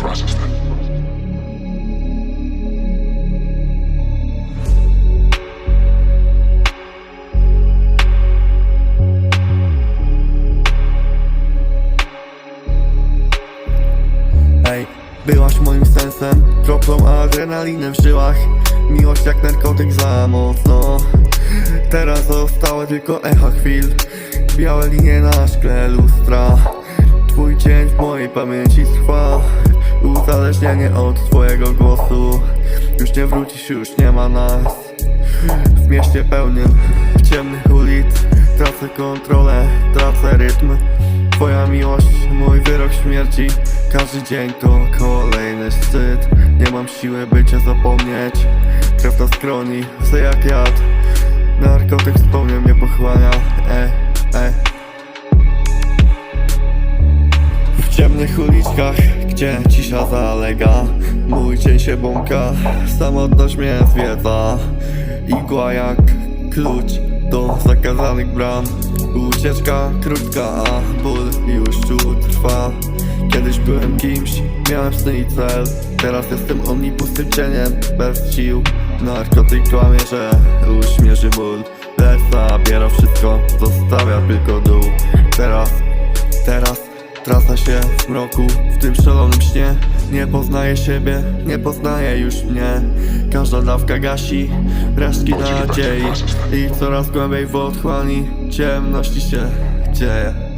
process that. Ej, byłaś moim sensem, kroplą adrenalinem w żyłach. Miłość jak narkotyk za mocno. Teraz zostały tylko echa chwil. Białe linie na szkle lustra. Twój cień w mojej pamięci trwa. Uzależnienie od twojego głosu. Już nie wrócisz, już nie ma nas. W mieście pełnym ciemnych ulic Tracę kontrolę, tracę rytm. Twoja miłość, mój wyrok śmierci. Każdy dzień to kolejny szczyt. Nie mam siły by cię zapomnieć. Krew na skroni, chcę jak jad. Narkotyk wspomnień mnie pochłania. E, e. W ciemnych uliczkach, gdzie cisza zalega? Mój cień się bąka, samotność mnie zwiedza. Igła jak klucz do zakazanych bram. Ucieczka krótka, a ból już tu trwa. Kiedyś byłem kimś, miałem sny i cel. Teraz jestem omnipustym cieniem, bez sił. Narkotyk kłamie, że uśmierzy ból. Lecz zabiera wszystko, zostawia tylko dół. Teraz, teraz Trasa się w mroku, w tym szalonym śnie. Nie poznaję siebie, nie poznaję już mnie. Każda dawka gasi resztki nadziei. I coraz głębiej w otchłani ciemności się dzieje